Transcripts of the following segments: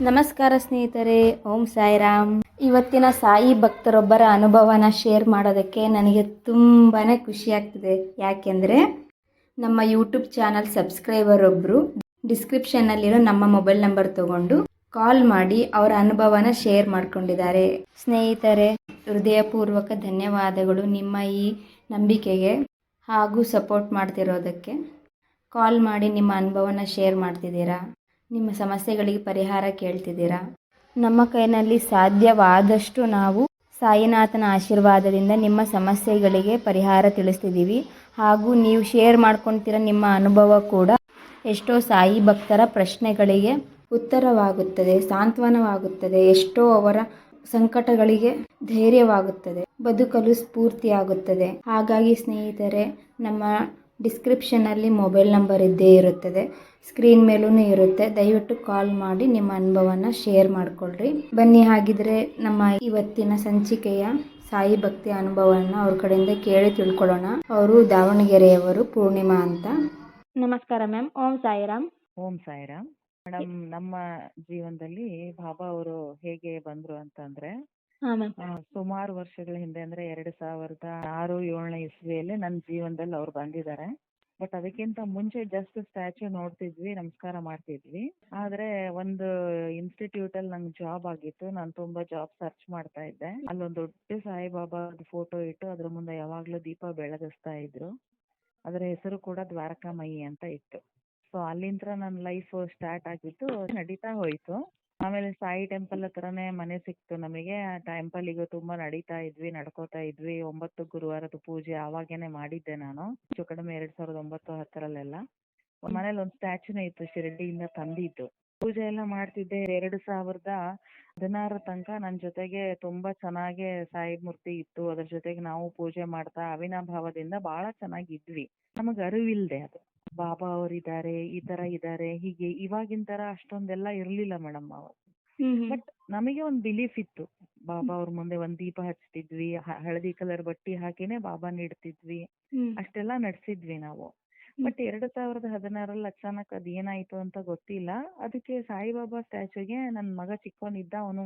ನಮಸ್ಕಾರ ಸ್ನೇಹಿತರೆ, ಓಂ ಸಾಯಿರಾಮ್. ಇವತ್ತಿನ ಸಾಯಿ ಭಕ್ತರೊಬ್ಬರ ಅನುಭವನ ಶೇರ್ ಮಾಡೋದಕ್ಕೆ ನನಗೆ ತುಂಬಾ ಖುಷಿ ಆಗ್ತಿದೆ. ಯಾಕೆಂದರೆ ನಮ್ಮ ಯೂಟ್ಯೂಬ್ ಚಾನಲ್ ಸಬ್ಸ್ಕ್ರೈಬರ್ ಒಬ್ಬರು ಡಿಸ್ಕ್ರಿಪ್ಷನ್ನಲ್ಲಿರೋ ನಮ್ಮ ಮೊಬೈಲ್ ನಂಬರ್ ತಗೊಂಡು ಕಾಲ್ ಮಾಡಿ ಅವರ ಅನುಭವನ ಶೇರ್ ಮಾಡ್ಕೊಂಡಿದ್ದಾರೆ. ಸ್ನೇಹಿತರೆ, ಹೃದಯಪೂರ್ವಕ ಧನ್ಯವಾದಗಳು ನಿಮ್ಮ ಈ ನಂಬಿಕೆಗೆ ಹಾಗೂ ಸಪೋರ್ಟ್ ಮಾಡ್ತಿರೋದಕ್ಕೆ. ಕಾಲ್ ಮಾಡಿ ನಿಮ್ಮ ಅನುಭವನ ಶೇರ್ ಮಾಡ್ತಿದ್ದೀರಾ? ನಿಮ್ಮ ಸಮಸ್ಯೆಗಳಿಗೆ ಪರಿಹಾರ ಕೇಳ್ತಿದ್ದೀರಾ? ನಮ್ಮ ಕೈನಲ್ಲಿ ಸಾಧ್ಯವಾದಷ್ಟು ನಾವು ಸಾಯಿನಾಥನ ಆಶೀರ್ವಾದದಿಂದ ನಿಮ್ಮ ಸಮಸ್ಯೆಗಳಿಗೆ ಪರಿಹಾರ ತಿಳಿಸ್ತಿದ್ದೀವಿ. ಹಾಗೂ ನೀವು ಶೇರ್ ಮಾಡ್ಕೊತೀರ ನಿಮ್ಮ ಅನುಭವ ಕೂಡ ಎಷ್ಟೋ ಸಾಯಿ ಭಕ್ತರ ಪ್ರಶ್ನೆಗಳಿಗೆ ಉತ್ತರವಾಗುತ್ತದೆ, ಸಾಂತ್ವನವಾಗುತ್ತದೆ, ಎಷ್ಟೋ ಅವರ ಸಂಕಟಗಳಿಗೆ ಧೈರ್ಯವಾಗುತ್ತದೆ, ಬದುಕಲು ಸ್ಫೂರ್ತಿಯಾಗುತ್ತದೆ. ಹಾಗಾಗಿ ಸ್ನೇಹಿತರೆ, ನಮ್ಮ ಡಿಸ್ಕ್ರಿಪ್ಷನಲ್ಲಿ ಮೊಬೈಲ್ ನಂಬರ್ ಇದ್ದೇ ಇರುತ್ತದೆ. ಸ್ಕ್ರೀನ್ ಮೇಲೂ ಇರುತ್ತೆ. ದಯವಿಟ್ಟು ಕಾಲ್ ಮಾಡಿ ನಿಮ್ಮ ಅನುಭವನ ಶೇರ್ ಮಾಡಿಕೊಳ್ಳ್ರಿ ಬನ್ನಿ ಹಾಗಿದ್ರೆ ನಮ್ಮ ಇವತ್ತಿನ ಸಂಚಿಕೆಯ ಸಾಯಿ ಭಕ್ತಿ ಅನುಭವನ ಅವ್ರ ಕಡೆಯಿಂದ ಕೇಳಿ ತಿಳ್ಕೊಳ್ಳೋಣ. ಅವರು ದಾವಣಗೆರೆಯವರು ಪೂರ್ಣಿಮಾ ಅಂತ. ನಮಸ್ಕಾರ ಮ್ಯಾಮ್. ಓಂ ಸಾಯಿರಾಮ್. ಓಂ ಸಾಯಿರಾಮ್. ಮೇಡಮ್ ನಮ್ಮ ಜೀವನದಲ್ಲಿ ಬಾಬಾ ಅವರು ಹೇಗೆ ಬಂದರು ಅಂತಂದ್ರೆ ಸುಮಾರು ವರ್ಷಗಳ ಹಿಂದೆ ಅಂದ್ರೆ ಎರಡು ಸಾವಿರದ ಆರು ಏಳನೇ ಇಸ್ವಿಯಲ್ಲಿ ನನ್ನ ಜೀವನದಲ್ಲಿ ಅವ್ರು ಬಂದಿದ್ದಾರೆ. ಬಟ್ ಅದಕ್ಕಿಂತ ಮುಂಚೆ ಜಸ್ಟ್ ಸ್ಟ್ಯಾಚು ನೋಡ್ತಿದ್ವಿ, ನಮಸ್ಕಾರ ಮಾಡ್ತಿದ್ವಿ. ಆದ್ರೆ ಒಂದು ಇನ್ಸ್ಟಿಟ್ಯೂಟ್ ಅಲ್ಲಿ ನಂಗೆ ಜಾಬ್ ಆಗಿತ್ತು. ನಾನು ತುಂಬಾ ಜಾಬ್ ಸರ್ಚ್ ಮಾಡ್ತಾ ಇದ್ದೆ. ಅಲ್ಲೊಂದು ದೊಡ್ಡ ಸಾಯಿಬಾಬಾ ಫೋಟೋ ಇಟ್ಟು ಅದ್ರ ಮುಂದೆ ಯಾವಾಗ್ಲೂ ದೀಪ ಬೆಳಗಿಸ್ತಾ ಇದ್ರು. ಅದರ ಹೆಸರು ಕೂಡ ದ್ವಾರಕಾಮಯಿ ಅಂತ ಇತ್ತು. ಸೊ ಅಲ್ಲಿಂದ ನನ್ನ ಲೈಫ್ ಸ್ಟಾರ್ಟ್ ಆಗಿದ್ದು ನಡೀತಾ ಹೋಯ್ತು. ಆಮೇಲೆ ಸಾಯಿ ಟೆಂಪಲ್ ಹತ್ರನೇ ಮನೆ ಸಿಕ್ತು ನಮಗೆ. ಆ ಟೆಂಪಲಿಗೂ ತುಂಬಾ ನಡೀತಾ ಇದ್ವಿ ನಡ್ಕೋತಾ ಇದ್ವಿ. ಒಂಬತ್ತು ಗುರುವಾರದ ಪೂಜೆ ಆವಾಗೇನೆ ಮಾಡಿದ್ದೆ ನಾನು. ಹೆಚ್ಚು ಕಡಿಮೆ ಎರಡ್ ಸಾವಿರದ ಒಂಬತ್ತು ಹತ್ತರಲ್ಲೆಲ್ಲ. ಒಂದ್ ಮನೇಲಿ ಒಂದು ಸ್ಟ್ಯಾಚ್ಯೂನೇ ಇತ್ತು ಶಿರಡಿಯಿಂದ ತಂದಿದ್ದು. ಪೂಜೆ ಎಲ್ಲ ಮಾಡ್ತಿದ್ದೆ ಎರಡು ಸಾವಿರದ ಹದಿನಾರ ತನಕ. ನನ್ನ ಜೊತೆಗೆ ತುಂಬಾ ಚೆನ್ನಾಗಿ ಸಾಯಿ ಮೂರ್ತಿ ಇತ್ತು. ಅದ್ರ ಜೊತೆಗೆ ನಾವು ಪೂಜೆ ಮಾಡ್ತಾ ಅವಿನಾಭಾವದಿಂದ ಬಹಳ ಚೆನ್ನಾಗಿದ್ವಿ. ನಮಗ್ ಅರಿವಿಲ್ದೆ ಅದು. ಬಾಬಾ ಅವರಿದ್ದಾರೆ ಈ ತರ ಇದ್ದಾರೆ ಹೀಗೆ ಇವಾಗಿನ ತರ ಅಷ್ಟೊಂದೆಲ್ಲ ಇರ್ಲಿಲ್ಲ ಮೇಡಮ್ ಅವಾಗ ಬಟ್ ನಮಗೆ ಒಂದು ಬಿಲೀಫ್ ಇತ್ತು. ಬಾಬಾ ಅವ್ರ ಮುಂದೆ ಒಂದ್ ದೀಪ ಹಚ್ತಿದ್ವಿ ಹಳದಿ ಕಲರ್ ಬಟ್ಟಿ ಹಾಕಿನೇ ಬಾಬಾನ ಇಡ್ತಿದ್ವಿ ಅಷ್ಟೆಲ್ಲ ನಡ್ಸಿದ್ವಿ ನಾವು. ಬಟ್ ಎರಡ್ ಸಾವಿರದ ಹದಿನಾರಲ್ಲಿ ಅಚಾನಕ್ ಅದ್ ಏನಾಯ್ತು ಅಂತ ಗೊತ್ತಿಲ್ಲ. ಅದಕ್ಕೆ ಸಾಯಿಬಾಬಾ ಸ್ಟ್ಯಾಚುಗೆ ನನ್ ಮಗ ಚಿಕ್ಕವನಿದ್ದ ಅವನು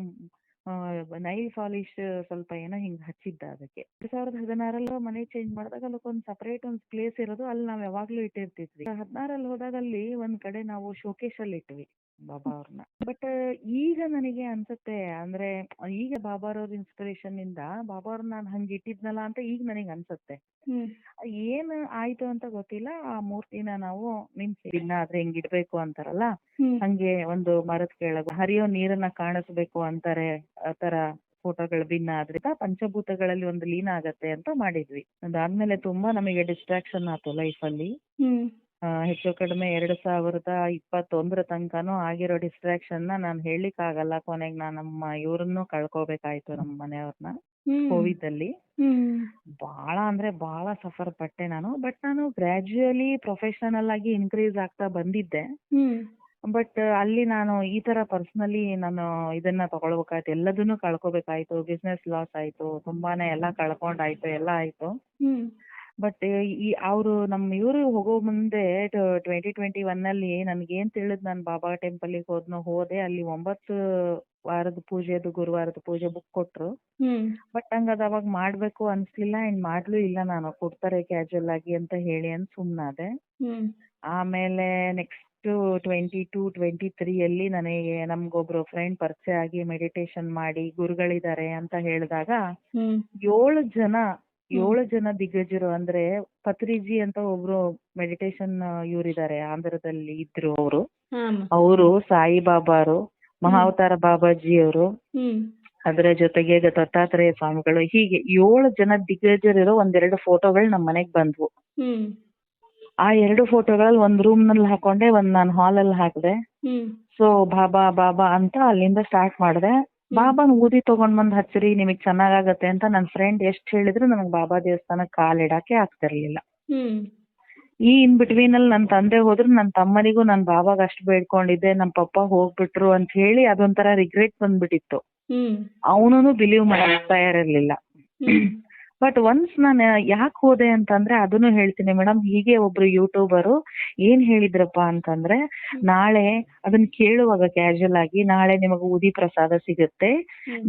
ನೈಲ್ ಪಾಲಿಶ್ ಸ್ವಲ್ಪ ಏನೋ ಹಿಂಗ್ ಹಚ್ಚಿದ್ದ ಅದಕ್ಕೆ. ಎರಡ್ ಸಾವಿರದ ಹದಿನಾರಲ್ಲೂ ಮನೆ ಚೇಂಜ್ ಮಾಡಿದಾಗ ಅದಕ್ಕೊಂದ್ ಸಪರೇಟ್ ಒಂದ್ ಪ್ಲೇಸ್ ಇರೋದು, ಅಲ್ಲಿ ನಾವ್ ಯಾವಾಗ್ಲೂ ಇಟ್ಟಿರ್ತಿದ್ವಿ. ಹದಿನಾರಲ್ಲಿ ಹೋದಾಗ ಅಲ್ಲಿ ಒಂದ್ ಕಡೆ ನಾವು ಶೋಕೇಶ್ ಅಲ್ಲಿ ಇಟ್ವಿ, ಬಾಬಾ ಅವ್ರನ್ನ ಬಟ್ ನನಗೆ ಅನ್ಸುತ್ತೆ ಅಂದ್ರೆ ಈಗ ಬಾಬಾರವ್ರ ಇನ್ಸ್ಪಿರೇಷನ್ ಇಂದ ಬಾಬಾ ನಾನು ನಾನ್ ಹಂಗ್ ಇಟ್ಟಿದ್ನಲ್ಲ ಅಂತ ಈಗ ನನಗೆ ಅನ್ಸುತ್ತೆ. ಏನ್ ಆಯ್ತು ಅಂತ ಗೊತ್ತಿಲ್ಲ ಆ ಮೂರ್ತಿನ ನಾವು ಮೀನ್ಸ್ ದಿನ ಆದ್ರೆ ಹೆಂಗ್ ಇಡ್ಬೇಕು ಅಂತಾರಲ್ಲ ಹಂಗೆ ಒಂದು ಮರದ ಕೆಳಗೆ ಹರಿಯೋ ನೀರನ್ನ ಕಾಣಿಸ್ಬೇಕು ಅಂತಾರೆ ಆತರ ಫೋಟೋಗಳು ಭಿನ್ನ ಆದ್ರಿಂದ ಪಂಚಭೂತಗಳಲ್ಲಿ ಒಂದು ಲೀನ ಆಗತ್ತೆ ಅಂತ ಮಾಡಿದ್ವಿ. ಅದಾದ್ಮೇಲೆ ತುಂಬಾ ನಮಗೆ ಡಿಸ್ಟ್ರಾಕ್ಷನ್ ಆಯ್ತು ಲೈಫ್ ಅಲ್ಲಿ. ಆ, ಹೆಚ್ಚು ಕಡಿಮೆ ಎರಡು ಸಾವಿರದ ಇಪ್ಪತ್ತೊಂದರ ತನಕನೂ ಆಗಿರೋ ಡಿಸ್ಟ್ರಾಕ್ಷನ್ನ ನಾನ್ ಆಗಲ್ಲ ಕೊನೆಗೆ ನಾನು ನಮ್ಮ ಇವ್ರನ್ನು ಕಳ್ಕೊಬೇಕಾಯ್ತು ನಮ್ಮ ಮನೆಯವ್ರನ್ನ ಕೋವಿಡ್ ಅಲ್ಲಿ. ಬಹಳ ಅಂದ್ರೆ ಬಹಳ ಸಫರ್ ಪಟ್ಟೆ ನಾನು ಬಟ್ ನಾನು ಗ್ರಾಜುಯಲಿ ಪ್ರೊಫೆಷನಲ್ ಆಗಿ ಇನ್ಕ್ರೀಸ್ ಆಗ್ತಾ ಬಂದಿದ್ದೆ. ಬಟ್ ಅಲ್ಲಿ ನಾನು ಈ ತರ ಪರ್ಸನಲಿ ನಾನು ಇದನ್ನ ತಗೊಳ್ಬೇಕಾಯ್ತು ಎಲ್ಲದನ್ನು ಕಳ್ಕೊಬೇಕಾಯ್ತು ಬಿಸ್ನೆಸ್ ಲಾಸ್ ಆಯ್ತು ತುಂಬಾನೇ ಎಲ್ಲ ಕಳ್ಕೊಂಡಾಯ್ತು ಎಲ್ಲ ಆಯ್ತು. ಬಟ್ ಈ ಅವರು ನಮ್ಮ ಇವರು ಹೋಗೋ ಮುಂದೆ ಟ್ವೆಂಟಿ ಟ್ವೆಂಟಿ ಒನ್ ಅಲ್ಲಿ ನನ್ಗೇನ್ ತಿಳಿದ್ ನಾನು ಬಾಬಾ ಟೆಂಪಲ್ಗೆ ಹೋದ್ನೋ ಹೋದೆ. ಅಲ್ಲಿ ಒಂಬತ್ತು ವಾರದ ಪೂಜೆದು ಗುರುವಾರದ ಪೂಜೆ ಬುಕ್ ಕೊಟ್ರು. ಬಟ್ ನಂಗ್ ಅದ್ ಅವಾಗ ಮಾಡ್ಬೇಕು ಅನ್ಸ್ಲಿಲ್ಲ. ಅಂಡ್ ಮಾಡ್ಲೂ ಇಲ್ಲ ನಾನು. ಕೊಡ್ತಾರೆ ಕ್ಯಾಜುವಲ್ ಆಗಿ ಅಂತ ಹೇಳಿ ಅಂತ ಸುಮ್ನಾದೆ. ಆಮೇಲೆ next twenty two twenty three ಅಲ್ಲಿ ನನಗೆ ನಮ್ಗೊಬ್ರು ಫ್ರೆಂಡ್ ಪರಿಚಯ ಆಗಿ ಮೆಡಿಟೇಷನ್ ಮಾಡಿ ಗುರುಗಳಿದ್ದಾರೆ ಅಂತ ಹೇಳಿದಾಗ ಏಳು ಜನ ಏಳು ಜನ ದಿಗ್ಗಜರು ಅಂದ್ರೆ ಪತ್ರಿಜಿ ಅಂತ ಒಬ್ರು ಮೆಡಿಟೇಷನ್ ಇವರಿದ್ದಾರೆ ಆಂಧ್ರದಲ್ಲಿ ಇದ್ರು ಅವರು. ಅವರು ಸಾಯಿಬಾಬಾರು ಮಹಾವತಾರ ಬಾಬಾಜಿ ಅವರು ಅದರ ಜೊತೆಗೆ ದತ್ತಾತ್ರೇಯ ಸ್ವಾಮಿಗಳು. ಹೀಗೆ ಏಳು ಜನ ದಿಗ್ಗಜರಿರೋ ಒಂದೆರಡು ಫೋಟೋಗಳು ನಮ್ಮ ಮನೆಗ್ ಬಂದ್ವು. ಆ ಎರಡು ಫೋಟೋಗಳಲ್ಲಿ ಒಂದ್ ರೂಮ್ನಲ್ಲಿ ಹಾಕೊಂಡೆ ಒಂದ್ ನಾನು ಹಾಲ್ ಅಲ್ಲಿ ಹಾಕ್ದೆ. ಸೊ ಬಾಬಾ ಬಾಬಾ ಅಂತ ಅಲ್ಲಿಂದ ಸ್ಟಾರ್ಟ್ ಮಾಡ್ದೆ. ಬಾಬಾನ್ ಊದಿ ತಗೊಂಡ್ ಬಂದ್ ಹಚ್ಚ್ರಿ ನಿಮಗ್ ಚೆನ್ನಾಗಾಗತ್ತೆ ಅಂತ ನನ್ ಫ್ರೆಂಡ್ ಎಷ್ಟ್ ಹೇಳಿದ್ರು ನನಗ್ ಬಾಬಾ ದೇವಸ್ಥಾನಕ್ ಕಾಲ್ ಇಡಕ್ಕೆ ಆಗ್ತಿರ್ಲಿಲ್ಲ. ಈ ಇನ್ ಬಿಟ್ವೀನ್ ಅಲ್ಲಿ ನನ್ ತಂದೆ ಹೋದ್ರು ನನ್ ತಮ್ಮನಿಗೂ ನನ್ ಬಾಬಾಗ ಅಷ್ಟ್ ಬೇಡ್ಕೊಂಡಿದ್ದೆ ನಮ್ ಪಪ್ಪ ಹೋಗ್ಬಿಟ್ರು ಅಂತ ಹೇಳಿ ಅದೊಂಥರ ರಿಗ್ರೆಟ್ ಬಂದ್ಬಿಟ್ಟಿತ್ತು. ಅವನು ಬಿಲೀವ್ ಮಾಡಕ್ ತಯಾರಿರ್ಲಿಲ್ಲ ಬಟ್ ಒನ್ಸ್ ನಾನು ಯಾಕೆ ಹೋದೆ ಅಂತಂದ್ರೆ ಅದನ್ನು ಹೇಳ್ತೀನಿ. ಮೇಡಮ್ ಹೀಗೆ ಒಬ್ರು ಯೂಟ್ಯೂಬರು ಏನ್ ಹೇಳಿದ್ರಪ್ಪ ಅಂತಂದ್ರೆ ನಾಳೆ ಅದನ್ನ ಕೇಳುವಾಗ ಕ್ಯಾಶುವಲ್ ಆಗಿ ನಾಳೆ ನಿಮಗೆ ಉದಿ ಪ್ರಸಾದ ಸಿಗುತ್ತೆ.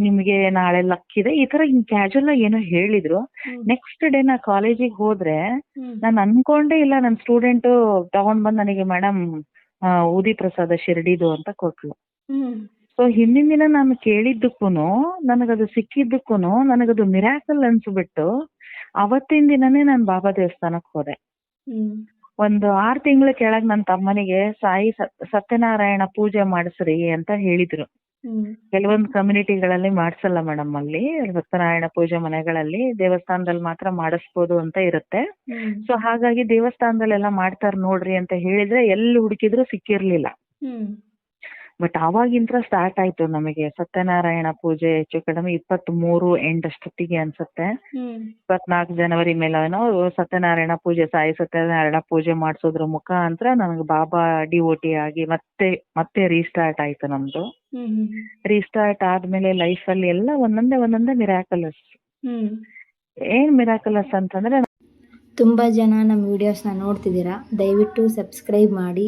ನಿಮ್ಗೆ ನಾಳೆ ಲಕ್ ಇದೆ. ಈ ತರ ಹಿಂಗ್ ಕ್ಯಾಶುವಲ್ ಆಗಿ ಏನೋ ಹೇಳಿದ್ರು. ನೆಕ್ಸ್ಟ್ ಡೇ ನಾ ಕಾಲೇಜಿಗೆ ಹೋದ್ರೆ ನಾನು ಅನ್ಕೊಂಡೇ ಇಲ್ಲ. ನನ್ನ ಸ್ಟೂಡೆಂಟ್ ತಗೊಂಡ್ ಬಂದ್ ನನಗೆ ಮೇಡಮ್ ಉದಿ ಪ್ರಸಾದ ಶಿರಡಿದು ಅಂತ ಕೊಟ್ಲು. ಸೊ ಹಿಂದಿನ ದಿನ ನಾನು ಕೇಳಿದ್ದಕ್ಕೂ ನನಗದು ಸಿಕ್ಕಿದ್ದಕ್ಕೂ ನನಗದು ಮಿರಾಕಲ್ ಅನ್ಸ್ಬಿಟ್ಟು ಅವತ್ತಿನ ದಿನನೇ ನಾನು ಬಾಬಾ ದೇವಸ್ಥಾನಕ್ಕೆ ಹೋದೆ. ಒಂದು ಆರು ತಿಂಗಳ ಕೆಳಗ್ ನನ್ನ ತಮ್ಮನಿಗೆ ಸಾಯಿ ಸತ್- ಸತ್ಯನಾರಾಯಣ ಪೂಜೆ ಮಾಡಿಸ್ರಿ ಅಂತ ಹೇಳಿದ್ರು. ಕೆಲವೊಂದು ಕಮ್ಯುನಿಟಿಗಳಲ್ಲಿ ಮಾಡ್ಸಲ್ಲ ಮೇಡಮ್ ಅಲ್ಲಿ ಸತ್ಯನಾರಾಯಣ ಪೂಜೆ ಮನೆಗಳಲ್ಲಿ ದೇವಸ್ಥಾನದಲ್ಲಿ ಮಾತ್ರ ಮಾಡಿಸ್ಬೋದು ಅಂತ ಇರುತ್ತೆ. ಸೊ ಹಾಗಾಗಿ ದೇವಸ್ಥಾನದಲ್ಲೆಲ್ಲ ಮಾಡ್ತಾರೆ ನೋಡ್ರಿ ಅಂತ ಹೇಳಿದ್ರೆ ಎಲ್ಲಿ ಹುಡುಕಿದ್ರು ಸಿಕ್ಕಿರ್ಲಿಲ್ಲ. ಬಟ್ ಆವಾಗಿಂದ ಸ್ಟಾರ್ಟ್ ಆಯ್ತು ನಮಗೆ. ಸತ್ಯನಾರಾಯಣ ಪೂಜೆ ಹೆಚ್ಚು ಕಡಿಮೆ ಇಪ್ಪತ್ತ್ ಮೂರು ಎಂಡ್ ಅಷ್ಟೊತ್ತಿಗೆ ಅನ್ಸುತ್ತೆ. ಇಪ್ಪತ್ನಾಲ್ಕು ಜನವರಿ ಮೇಲೇನೋ ಸತ್ಯನಾರಾಯಣ ಪೂಜೆ ಸಾಯಿ ಸತ್ಯನಾರಾಯಣ ಪೂಜೆ ಮಾಡಿಸೋದ್ರ ಮುಖಾಂತರ ನನಗೆ ಬಾಬಾ ಡಿಒಟಿ ಆಗಿ ಮತ್ತೆ ಮತ್ತೆ ರೀಸ್ಟಾರ್ಟ್ ಆಯ್ತು ನಮ್ದು. ರೀಸ್ಟಾರ್ಟ್ ಆದ್ಮೇಲೆ ಲೈಫ್ ಅಲ್ಲಿ ಎಲ್ಲ ಒಂದೊಂದೇ ಒಂದೊಂದೇ ಮಿರಾಕಲಸ್ ಏನ್ ಮಿರಾಕಲಸ್ ಅಂತಂದ್ರೆ ತುಂಬಾ ಜನ ನಮ್ಮ ವಿಡಿಯೋಸ್ನ ನೋಡ್ತಿದ್ದೀರಾ. ದಯವಿಟ್ಟು ಸಬ್ಸ್ಕ್ರೈಬ್ ಮಾಡಿ.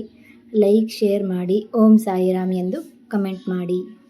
ಲೈಕ್ ಶೇರ್ ಮಾಡಿ. ಓಂ ಸಾಯಿರಾಮ್ ಎಂದು ಕಮೆಂಟ್ ಮಾಡಿ.